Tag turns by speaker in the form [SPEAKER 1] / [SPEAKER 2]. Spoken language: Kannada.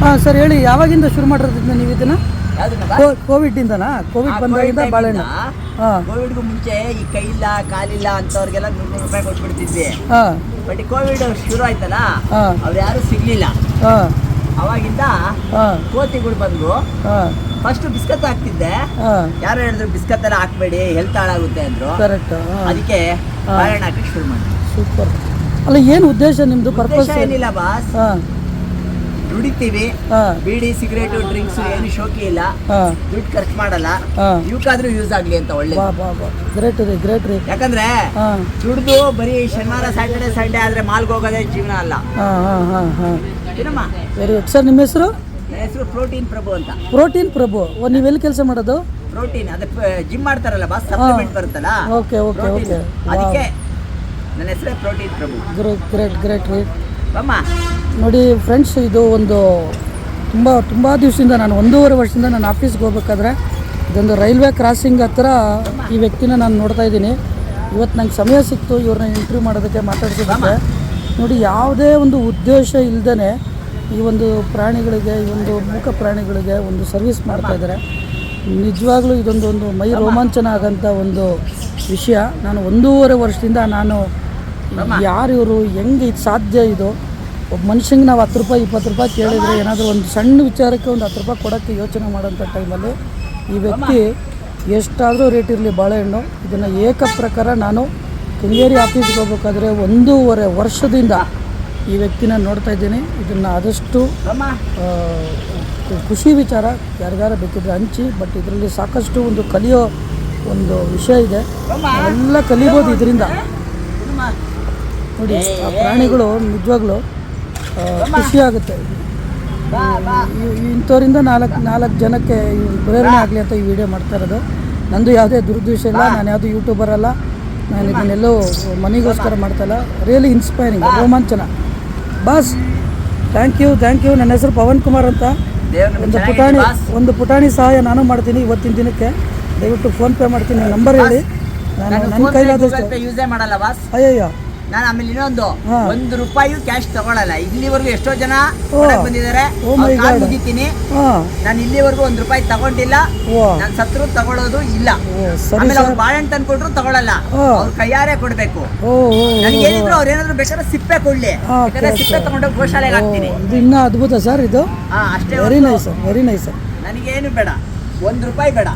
[SPEAKER 1] ಹಾಂ ಸರ್ ಹೇಳಿ ಯಾವಾಗಿಂದ ಶುರು ಮಾಡಿರೋದ್ರಿಂದ ನೀವು ಇದನ್ನ?
[SPEAKER 2] ಯಾವ್ದನ್ನ ಬಾ?
[SPEAKER 1] ಕೋ- ಕೋವಿಡ್ಡಿಂದನಾ ಕೋವಿಡ್ ಬಂದಾಗಿಂದ ಬಾಳೆಹಣ್ಣು. ಹಾಂ
[SPEAKER 2] ಕೋವಿಡ್ಗೂ ಮುಂಚೆ ಈ ಕೈ ಇಲ್ಲ ಕಾಲಿಲ್ಲ ಅಂತವ್ರಿಗೆಲ್ಲ ನೂರು ನೂರು ರೂಪಾಯಿ ಕೊಟ್ಬಿಡ್ತಿದ್ವಿ.
[SPEAKER 1] ಹಾಂ
[SPEAKER 2] ಬಟ್ ಕೋವಿಡ್ ಶುರು ಆಯ್ತಲ್ಲ
[SPEAKER 1] ಹಾಂ
[SPEAKER 2] ಅವ್ರು ಯಾರು ಸಿಗ್ಲಿಲ್ಲ.
[SPEAKER 1] ಹಾಂ
[SPEAKER 2] ಅವಾಗಿಂದ ಕೋತಿಗಳು
[SPEAKER 1] ಬಂದು
[SPEAKER 2] ಫಸ್ಟ್ ಬಿಸ್ಕತ್ ಹಾಕ್ತಿದ್ದೆ.
[SPEAKER 1] ಹಾಂ
[SPEAKER 2] ಯಾರು ಹೇಳಿದ್ರು ಬಿಸ್ಕತ್ ಎಲ್ಲ ಹಾಕ್ಬೇಡಿ ಹೆಲ್ತ್ ಹಾಳಾಗುತ್ತೆ ಅಂದ್ರು.
[SPEAKER 1] ಕರೆಕ್ಟ್
[SPEAKER 2] ಅದಕ್ಕೆ
[SPEAKER 1] ಬಾಳೆಣ್ಣ
[SPEAKER 2] ಬಾಳೆಹಣ್ಣು ಹಾಕಿ ಶುರು ಮಾಡಿ
[SPEAKER 1] ಸೂಪರ್ ಅಲ್ಲ ಏನು ಉದ್ದೇಶ ನಿಮ್ಮದು ಪರ್ಪಸ್
[SPEAKER 2] ಏನಿಲ್ಲ ಬಾಸ್ ದುಡಿತೀವಿ. ಬೀಡಿ ಸಿಗರೇಟ್ ಡ್ರಿಂಕ್ಸ್ ಏನು ಶೋಕಿ ಇಲ್ಲ. ದುಡ್ಡು ಖರ್ಚು ಮಾಡಲ್ಲ. ಇವಕ್ಕಾದ್ರೂ ಯೂಸ್ ಆಗ್ಲಿ ಅಂತ ಒಳ್ಳೆ
[SPEAKER 1] ಗ್ರೇಟ್ ರೀ ಗ್ರೇಟ್ ರೀ.
[SPEAKER 2] ಯಾಕಂದ್ರೆ ದುಡ್ದು ಬರೀ ಶನಿವಾರ ಸ್ಯಾಟರ್ಡೆ ಸಂಡೇ ಆದ್ರೆ ಮಾಲ್ಗೆ ಹೋಗೋದೇ ಜೀವನ ಅಲ್ಲ.
[SPEAKER 1] ವೆರಿ ಗುಡ್ ಸರ್ ನಿಮ್ಮ ಹೆಸರು?
[SPEAKER 2] ಹೆಸರು ಪ್ರೋಟೀನ್ ಪ್ರಭು ಅಂತ.
[SPEAKER 1] ಪ್ರೋಟೀನ್ ಪ್ರಭು. ಓ ನೀವೆಲ್ಲಿ ಕೆಲಸ ಮಾಡೋದು?
[SPEAKER 2] ಪ್ರೋಟೀನ್ ಅದಕ್ಕೆ ಜಿಮ್ ಮಾಡ್ತಾರಲ್ಲ ಬಾ ಸಪ್ಲಿಮೆಂಟ್ ಬರುತ್ತಲ್ಲ?
[SPEAKER 1] Okay okay. ಓಕೆ
[SPEAKER 2] ಅದಕ್ಕೆ ನನ್ನ ಹೆಸರೇ protein Prabhu.
[SPEAKER 1] Great great great ರೀ. ನೋಡಿ ಫ್ರೆಂಡ್ಸ್ ಇದು ಒಂದು ತುಂಬ ತುಂಬ ದಿವಸದಿಂದ ನಾನು ಒಂದೂವರೆ ವರ್ಷದಿಂದ ನಾನು ಆಫೀಸ್ಗೆ ಹೋಗ್ಬೇಕಾದ್ರೆ ಇದೊಂದು ರೈಲ್ವೆ ಕ್ರಾಸಿಂಗ್ ಹತ್ರ ಈ ವ್ಯಕ್ತಿನ ನಾನು ನೋಡ್ತಾ ಇದ್ದೀನಿ. ಇವತ್ತು ನಂಗೆ ಸಮಯ ಸಿಕ್ತು ಇವ್ರನ್ನ ಇಂಟರ್ವ್ಯೂ ಮಾಡೋದಕ್ಕೆ ಮಾತಾಡ್ಸೋದಕ್ಕೆ. ನೋಡಿ, ಯಾವುದೇ ಒಂದು ಉದ್ದೇಶ ಇಲ್ಲದೇ ಈ ಒಂದು ಪ್ರಾಣಿಗಳಿಗೆ, ಈ ಒಂದು ಮೂಕ ಪ್ರಾಣಿಗಳಿಗೆ ಒಂದು ಸರ್ವಿಸ್ ಮಾಡ್ತಾ ಇದ್ದಾರೆ. ನಿಜವಾಗ್ಲೂ ಇದೊಂದು ಒಂದು ಮೈ ರೋಮಾಂಚನ ಆಗೋಂಥ ಒಂದು ವಿಷಯ. ನಾನು ಒಂದೂವರೆ ವರ್ಷದಿಂದ ನಾನು ಯಾರು ಇವರು? ಹೆಂಗೆ ಇದು ಸಾಧ್ಯ ಇದು? ಒಬ್ಬ ಮನುಷ್ಯಂಗೆ ನಾವು ಹತ್ತು ರೂಪಾಯಿ ಇಪ್ಪತ್ತು ರೂಪಾಯಿ ಕೇಳಿದರೆ ಏನಾದರೂ ಒಂದು ಸಣ್ಣ ವಿಚಾರಕ್ಕೆ ಒಂದು ಹತ್ತು ರೂಪಾಯಿ ಕೊಡೋಕ್ಕೆ ಯೋಚನೆ ಮಾಡೋಂಥ ಟೈಮಲ್ಲಿ ಈ ವ್ಯಕ್ತಿ ಎಷ್ಟಾದರೂ ರೇಟ್ ಇರಲಿ ಬಾಳೆಹಣ್ಣು. ಇದನ್ನು ಏಕ ಪ್ರಕಾರ ನಾನು ಕೆಂಗೇರಿ ಆಫೀಸ್ಗೆ ಹೋಗ್ಬೇಕಾದ್ರೆ ಒಂದೂವರೆ ವರ್ಷದಿಂದ ಈ ವ್ಯಕ್ತಿನ ನೋಡ್ತಾ ಇದ್ದೀನಿ. ಇದನ್ನು ಆದಷ್ಟು ಖುಷಿ ವಿಚಾರ ಯಾರಿಗಾರ ಬೇಕಿದ್ರೆ ಹಂಚಿ ಬಟ್ ಇದರಲ್ಲಿ ಸಾಕಷ್ಟು ಒಂದು ಕಲಿಯೋ ಒಂದು ವಿಷಯ ಇದೆ. ಎಲ್ಲ ಕಲಿಬೋದು ಇದರಿಂದ? ನೋಡಿ ಆ ಪ್ರಾಣಿಗಳು ನಿಜವಾಗ್ಲೂ ಖುಷಿಯಾಗುತ್ತೆ. ಇಂಥವರಿಂದ ನಾಲ್ಕು ನಾಲ್ಕು ಜನಕ್ಕೆ ಪ್ರೇರಣೆ ಆಗಲಿ ಅಂತ ಈ ವಿಡಿಯೋ ಮಾಡ್ತಾ ಇರೋದು. ನಂದು ಯಾವುದೇ ದುರುದ್ದೇಶ ಇಲ್ಲ ನಾನು ಯಾವುದು ಯೂಟ್ಯೂಬರ್ ಅಲ್ಲ ನಾನು ಇದನ್ನೆಲ್ಲೋ ಮನೆಗೋಸ್ಕರ ಮಾಡ್ತಲ್ಲ. ರಿಯಲಿ ಇನ್ಸ್ಪೈರಿಂಗ್ ರೋಮಾಂಚನ. Boss thank you thank you ನನ್ನ ಹೆಸರು ಪವನ್ ಕುಮಾರ್ ಅಂತ. ಒಂದು ಪುಟಾಣಿ ಒಂದು ಪುಟಾಣಿ ಸಹಾಯ ನಾನು ಮಾಡ್ತೀನಿ ಇವತ್ತಿನ ದಿನಕ್ಕೆ. ದಯವಿಟ್ಟು ಫೋನ್ಪೇ ಮಾಡ್ತೀನಿ ನಂಬರ್ ಹೇಳಿ. ನಾನು
[SPEAKER 2] ನಾನು
[SPEAKER 1] ನನ್ನ ಕೈಲಾದಷ್ಟು
[SPEAKER 2] ಯೂಸೇ ಮಾಡಲ್ಲ ಬಾಸ್.
[SPEAKER 1] ಅಯ್ಯಯ್ಯೋ.
[SPEAKER 2] ನಾನು ಆಮೇಲೆ ಇನ್ನೊಂದು. ಒಂದು ರೂಪಾಯಿ ಕ್ಯಾಶ್ ತಗೊಳಲ್ಲ. ಇಲ್ಲಿವರೆಗೂ ಎಷ್ಟೋ ಜನ. ಬಂದಿದ್ದಾರೆ.
[SPEAKER 1] Oh
[SPEAKER 2] ಮುಗಿತೀನಿ. ನಾನು ಇಲ್ಲಿವರೆಗೂ ಒಂದು ರೂಪಾಯಿ ತಗೊಂಡಿಲ್ಲ. ನಾನು ಸತ್ರು ತಗೊಳ್ಳೋದು ಇಲ್ಲ. ಆಮೇಲೆ ಅವ್ರು ಬಾಳೆಹಣ್ಣು ತಂದು ಕೊಟ್ರು ತಗೊಳಲ್ಲ ಅವ್ರು ಕೈಯಾರೆ ಕೊಡ್ಬೇಕು. ನನಗೆ ಏನಿದ್ರು ಅವ್ರು ಏನಾದ್ರು ಬೇಕಾದ್ರೆ ಸಿಪ್ಪೆ ಕೊಡ್ಲಿ.
[SPEAKER 1] ಯಾಕಂದ್ರೆ
[SPEAKER 2] ಸಿಪ್ಪೆ. ತಗೊಂಡೋಗಿ ಗೋಶಾಲೆಗೆ ಹಾಕ್ತೀನಿ.
[SPEAKER 1] ಇದು ಇನ್ನೂ ಅದ್ಭುತ ಸರ್ ಇದು.
[SPEAKER 2] ಅಷ್ಟೇ
[SPEAKER 1] ವೆರಿ ನೈಸ್ ವೆರಿ ನೈಸ್
[SPEAKER 2] ನನಗೇನು ಬೇಡ. ಒಂದು ರೂಪಾಯಿ ಬೇಡ.